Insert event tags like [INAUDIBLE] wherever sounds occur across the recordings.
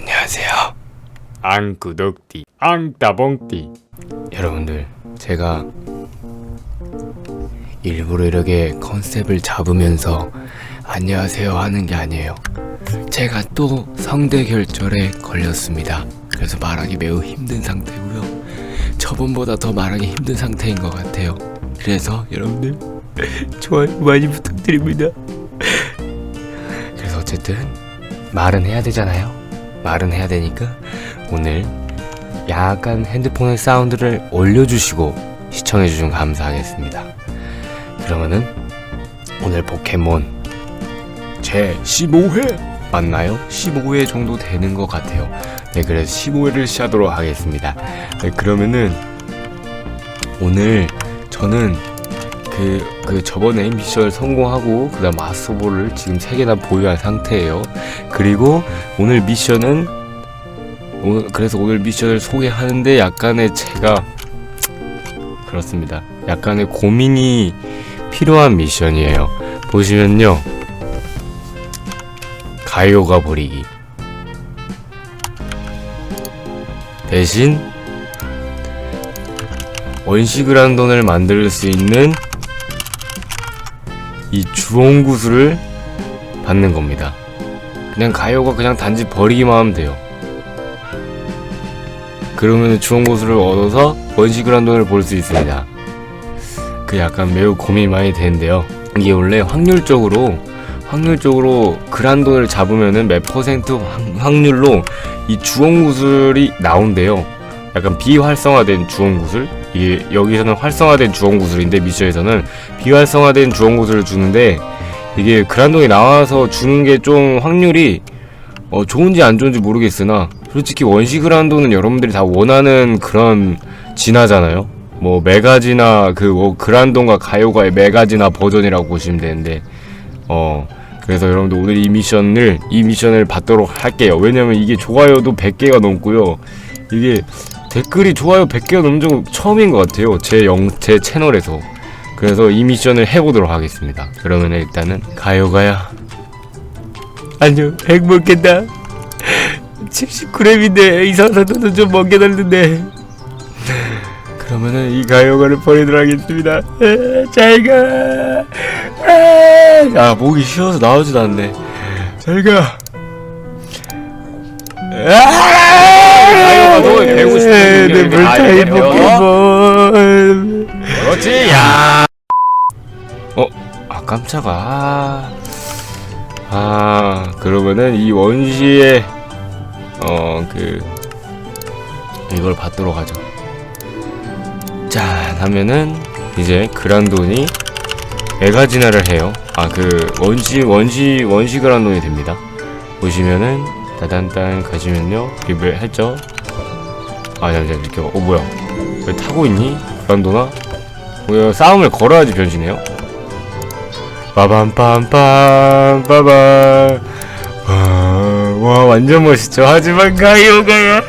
안녕하세요. 앙구독띠, 앙따봉띠. 여러분들, 제가 일부러 이렇게 컨셉을 잡으면서 안녕하세요 하는 게 아니에요. 제가 또 성대 결절에 걸렸습니다. 그래서 말하기 매우 힘든 상태고요. 저번보다 더 말하기 힘든 상태인 것 같아요. 그래서 여러분들 [LAUGHS] 좋아요 많이 부탁드립니다. 그래서 어쨌든 말은 해야 되잖아요. 말은 해야 되니까 오늘 약간 핸드폰의 사운드를 올려주시고 시청해주시면 감사하겠습니다. 그러면은 오늘 포켓몬 제 15회 맞나요? 15회 정도 되는 것 같아요. 네, 그래서 15회를 시작하도록 하겠습니다. 네, 그러면은 오늘 저는 그, 그 저번에 미션을 성공하고 그 다음 마스터볼을 지금 3개나 보유한 상태예요. 그리고 오늘 미션은 오늘 그래서 오늘 미션을 소개하는데 약간의 제가 그렇습니다. 약간의 고민이 필요한 미션이에요. 보시면요. 가요가 버리기. 대신 원시그란돈을 만들 수 있는 이 주홍구슬을 받는 겁니다. 그냥 가요가 그냥 단지 버리기만 하면 돼요. 그러면 주홍구슬을 얻어서 원시그란 돈을 볼 수 있습니다. 그 약간 매우 고민이 많이 되는데요. 이게 원래 확률적으로 확률적으로 그란돈을 잡으면은 몇 퍼센트 확- 확률로 이 주홍구슬이 나온대요. 약간 비활성화된 주홍구슬. 이게 여기서는 활성화된 주홍구슬인데 미션에서는 비활성화된 주홍구슬을 주는데 이게 그란돈이 나와서 주는 게 좀 확률이 어, 좋은지 안 좋은지 모르겠으나 솔직히 원시 그란돈은 여러분들이 다 원하는 그런 진화잖아요. 뭐 메가지나 그 뭐 그란돈과 가요가의 메가지나 버전이라고 보시면 되는데 어 그래서 여러분들 오늘 이 미션을 이 미션을 받도록 할게요. 왜냐면 이게 좋아요도 100개가 넘고요. 이게 댓글이 좋아요 100개가 넘는 적 처음인 것 같아요. 제 영, 제 채널에서. 그래서 이 미션을 해보도록 하겠습니다. 그러면 일단은 가요가야. 안녕, 행복했다. 79렙인데 이상사도는 좀 먹게 달는데. 그러면은 이 가요가를 버리도록 하겠습니다. 에, 잘 가. 에. 아 목이 쉬어서 나오지도 않네. 잘 가. 가요가 너 배우고 싶은 네, 능력이 물타입 다 배워. 포켓몬. 그렇지 야. 어, 아 깜짝아. 아, 아 그러면은 이 원시의 어 그 이걸 받도록 하죠. 자, 하면은 이제 그란돈이 메가진화를 해요. 아 그 원시 원시 원시 그란돈이 됩니다. 보시면은 따단단 가시면요 리뷰 했죠. 아 잠시만 이렇게 어 뭐야 왜 타고 있니 그란돈아? 뭐야 싸움을 걸어야지 변신해요. 빠밤빰빰 빠밤 와, 와 완전 멋있죠. 하지만 가요 가요.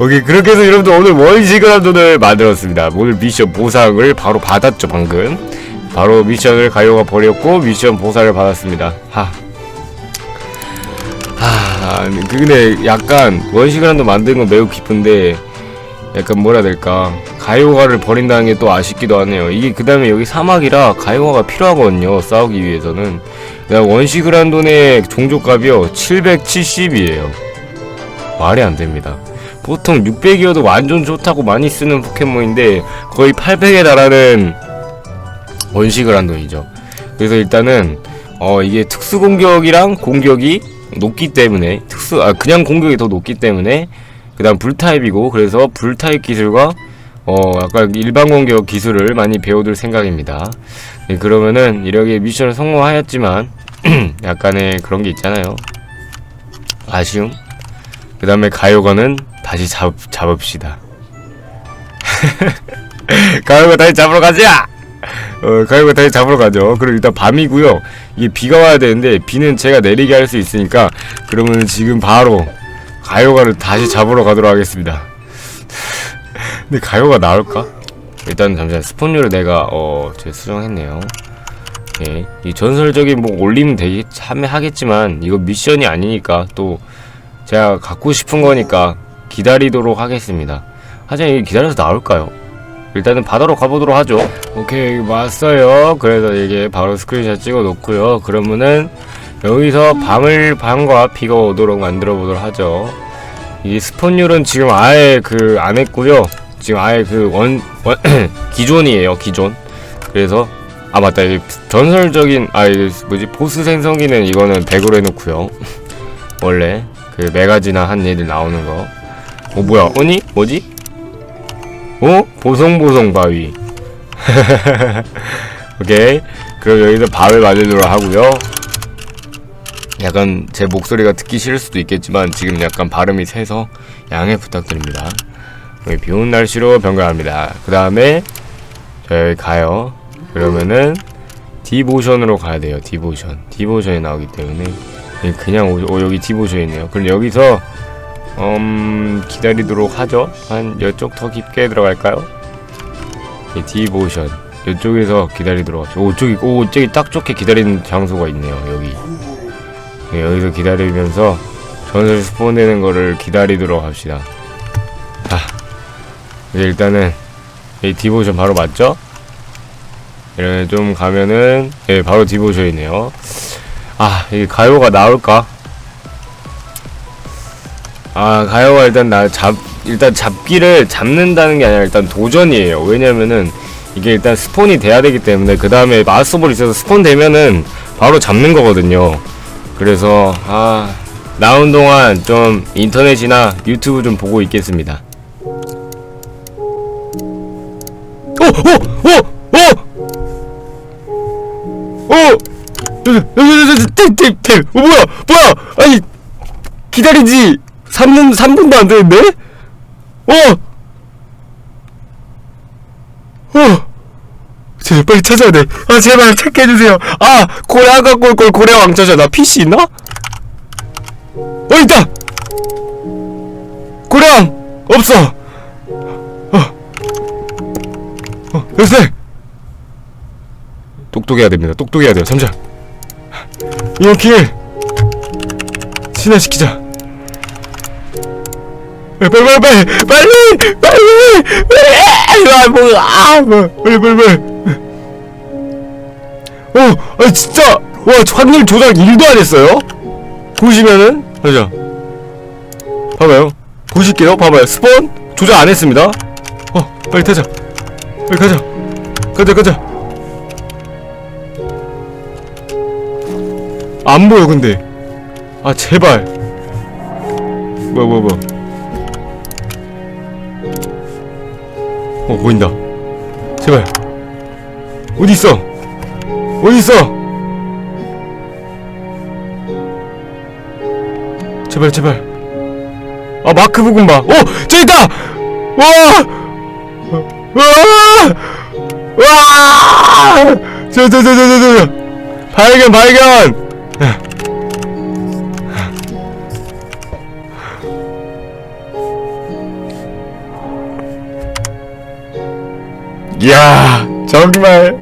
오케이 그렇게 해서 여러분들 오늘 원시그 란돈을 만들었습니다. 오늘 미션 보상을 바로 받았죠 방금. 바로 미션을 가요가 버렸고 미션 보상을 받았습니다. 하. 하, 근데 약간 원시그란돈 만드는 건 매우 기쁜데 약간 뭐라 될까? 가요가를 버린다는 게 또 아쉽기도 하네요. 이게 그 다음에 여기 사막이라 가요가가 필요하거든요 싸우기 위해서는. 그다음 원시 그란돈의 종족값이요 770이에요. 말이 안 됩니다. 보통 600이어도 완전 좋다고 많이 쓰는 포켓몬인데 거의 800에 달하는 원시 그란돈이죠. 그래서 일단은 어 이게 특수 공격이랑 공격이 높기 때문에 특수 아 그냥 공격이 더 높기 때문에 그다음 불타입이고 그래서 불타입 기술과 어 약간 일반 공격 기술을 많이 배워둘 생각입니다. 네, 그러면은 이렇게 미션을 성공하였지만 [CLEARS THROAT] 약간의 그런 게 있잖아요. 아쉬움. 그 다음에 가요가는 다시 잡 잡읍시다. [LAUGHS] 가요가 다시 잡으러 가자. 어, 가요가 다시 잡으러 가죠. 그리고 일단 밤이고요. 이게 비가 와야 되는데 비는 제가 내리게 할 수 있으니까 그러면 지금 바로 가요가를 다시 잡으러 가도록 하겠습니다. [LAUGHS] 근데 가요가 나올까? 일단 잠시만 스폰료를 내가 어, 제 수정했네요. 예, 이 전설적인 뭐 올리면 되게 참여하겠지만 이거 미션이 아니니까 또 제가 갖고 싶은 거니까 기다리도록 하겠습니다. 하지만 이게 기다려서 나올까요? 일단은 바다로 가보도록 하죠. 오케이 왔어요. 그래서 이게 바로 스크린샷 찍어 놓고요. 그러면은 여기서 밤을 밤과 비가 오도록 만들어 보도록 하죠. 이 스폰율은 지금 아예 그 안 했고요. 지금 아예 그 원 원 [CLEARS THROAT] 기존이에요. 기존. 그래서 아 맞다 이 전설적인 아 이 뭐지 보스 생성기는 이거는 100으로 해놓고요. [LAUGHS] 원래 그 메가지나 한 얘들 나오는 거. 어 뭐야? 아니 뭐지? 어? 보송보송 바위. [LAUGHS] 오케이. 그럼 여기서 밥을 만들도록 하고요. 약간 제 목소리가 듣기 싫을 수도 있겠지만 지금 약간 발음이 세서 양해 부탁드립니다. 비 오는 날씨로 변경합니다. 그 다음에 저희 가요. 그러면은 디보션으로 가야 돼요. 디보션. 디보션이 나오기 때문에 그냥 오, 오 여기 디보션이 있네요. 그럼 여기서 음 기다리도록 하죠. 한 이쪽 더 깊게 들어갈까요? 이 디보션. 이쪽에서 기다리도록 하죠. 오 저기 오 저기 딱 좋게 기다리는 장소가 있네요. 여기. 네, 여기서 기다리면서 전설 스폰되는 거를 기다리도록 합시다. 자, 이제 일단은 이 디보션 바로 맞죠? 이러면 좀 가면은 예 바로 디보션이네요. 아, 이 가요가 나올까? 아, 가요가 일단 나 잡 일단 잡기를 잡는다는 게 아니라 일단 도전이에요. 왜냐면은 이게 일단 스폰이 돼야 되기 때문에 그 다음에 마스터볼 있어서 스폰 되면은 바로 잡는 거거든요. 그래서 아 나온 동안 좀 인터넷이나 유튜브 좀 보고 있겠습니다. 오! 오! 오! 오! 오! 탭탭탭 어 뭐야 뭐야 아니 기다리지 3분 3분도 안 되는데 어! 어! 제발 빨리 찾아야 돼. 아 제발 찾게 해주세요. 아 고래 아까 꼴꼴 고래 왕자자 나 PC 있나? 어 있다. 고래왕 없어. 어. 어 열쇠. 똑똑해야 됩니다. 똑똑해야 돼요. 이번 기회 진화시키자. 빨리 빨리 빨리 빨리 빨리 빨리 뭐, 빨리 빨리 빨리 어 아니 진짜. 와 확률 조작 1도 안 했어요? 보시면은 맞아 봐봐요. 보실게요. 봐봐요. 스폰 조작 안 했습니다. 어 빨리 타자. 빨리 가자. 가자 가자. 안 보여 근데. 아 제발. 뭐야 뭐야 뭐야 어 보인다. 제발. 어디 있어? 어디 있어? 제발 제발. 아 마크 부분 봐어 저기 있다! 와 와 와 저저저저저 발견 발견 이야 정말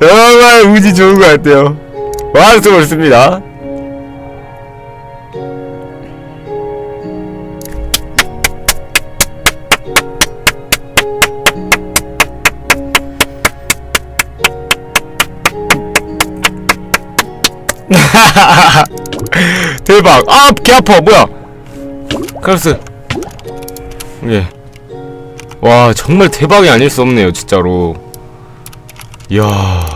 정말 우지 좋은 것 같아요. 와 수고했습니다. [LAUGHS] 대박. 아개 아파. 뭐야? 카르스. 예. 와 정말 대박이 아닐 수 없네요 진짜로. 이야.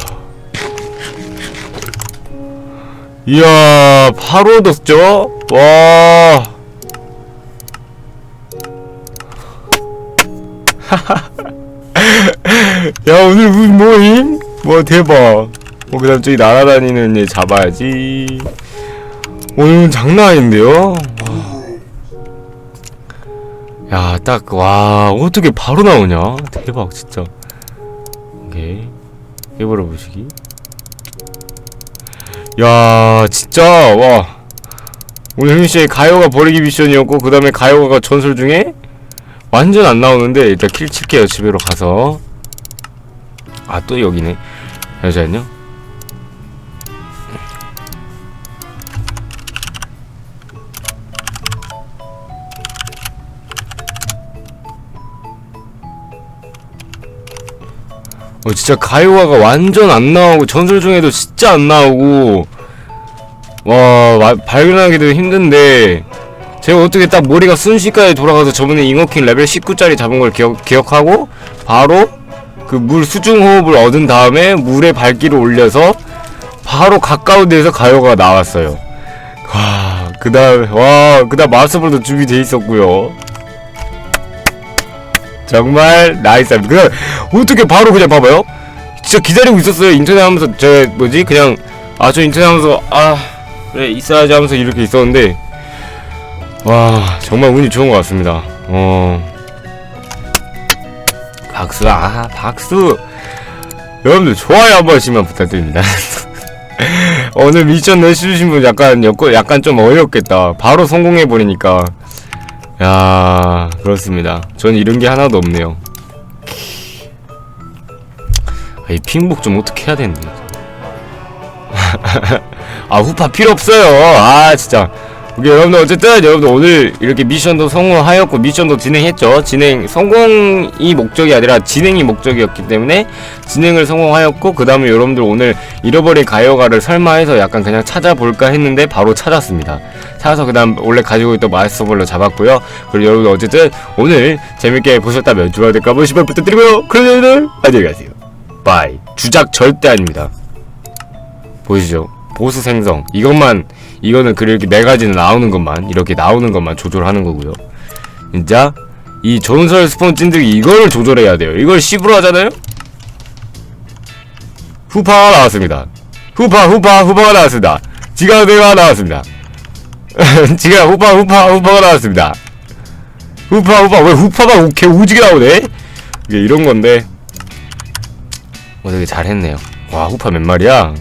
이야 바로 얻었죠? 와. [LAUGHS] 야 오늘 모임? 와 대박. 어 그 다음 저기 날아다니는 얘 잡아야지. 오늘은 장난 아닌데요 야, 딱, 와, 어떻게 바로 나오냐? 대박, 진짜. 오케이. 해보러 보시기. 야, 진짜, 와. 오늘 혜민씨의 가요가 버리기 미션이었고, 그 다음에 가요가 전설 중에 완전 안 나오는데, 일단 킬 칠게요, 집으로 가서. 아, 또 여기네. 잠시만요. 어, 진짜 가요화가 완전 안 나오고 전설 중에도 진짜 안 나오고. 와 마- 발견하기도 힘든데. 제가 어떻게 딱 머리가 순식간에 돌아가서 저번에 잉어킹 레벨 19짜리 잡은 걸 기억, 기억하고 바로 그 물 수중 호흡을 얻은 다음에 물에 발길을 올려서 바로 가까운 데서 가요가 나왔어요. 와, 그 다음에, 와, 그 다음 마스터볼도 준비돼 있었고요 정말 나이스합니다. 그냥 어떻게 바로 그냥 봐봐요? 진짜 기다리고 있었어요. 인터넷 하면서 저 뭐지 그냥 아 저 인터넷 하면서 아 그래 있어야지 하면서 이렇게 있었는데 와 정말 운이 좋은 것 같습니다. 어 박수 아 박수 여러분들 좋아요 한 번씩만 부탁드립니다. [LAUGHS] 오늘 미션 내주신 분 약간 약간 좀 어이없겠다. 바로 성공해 버리니까 야 그렇습니다. 전 이런 게 하나도 없네요. 아, 이 핑복 좀 어떻게 해야 되는데. [LAUGHS] 아 후파 필요 없어요. 아 진짜. 오케이 여러분들 어쨌든 여러분들 오늘 이렇게 미션도 성공하였고 미션도 진행했죠. 진행 성공이 목적이 아니라 진행이 목적이었기 때문에 진행을 성공하였고 그 다음에 여러분들 오늘 잃어버린 가요가를 설마해서 약간 그냥 찾아볼까 했는데 바로 찾았습니다. 찾아서 그 다음 원래 가지고 있던 마스터볼로 잡았고요. 그리고 여러분들 어쨌든 오늘 재밌게 보셨다면 좋아요 댓글 한 번씩만 부탁드리고요. 그럼 여러분들 안녕히 가세요. 바이. 주작 절대 아닙니다. 보이시죠? 보스 생성. 이것만, 이거는 그렇게 네 가지는 나오는 것만, 이렇게 나오는 것만 조절하는 거고요. 진짜, 이 전설 스폰 찐득이 이걸 조절해야 돼요. 이걸 10으로 하잖아요? 후파가 나왔습니다. 후파, 후파, 후파가 나왔습니다. 지가대가 나왔습니다. [LAUGHS] 지가 후파, 후파, 후파가 나왔습니다. 후파, 후파, 왜 후파가 우- 개 우지게 나오네? 이게 이런 건데, 어, 되게 잘했네요. 와, 후파 몇 마리야?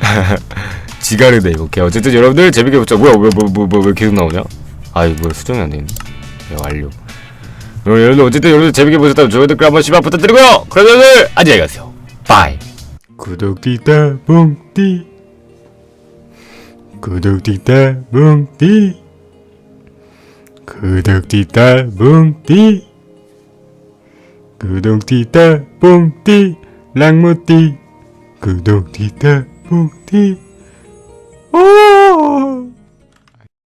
[LAUGHS] 지가르네, 오케이. 어쨌든 여러분들 재밌게 보자. 뭐야, 왜, 뭐, 뭐, 뭐, 왜 계속 나오냐? 아이, 뭐야, 수정이 안 되네. 네, 완료. 그럼 여러분들, 어쨌든 여러분들 재밌게 보셨다면 좋아요 댓글 한 번씩 부탁드리고요! 그럼 여러분들, 안녕히 가세요. 바이. 구독 띠따 뭉띠 구독 띠따 뭉띠 구독 띠따 뭉띠 구독 띠따 뭉띠 랑무띠 구독 띠따 뭉띠 오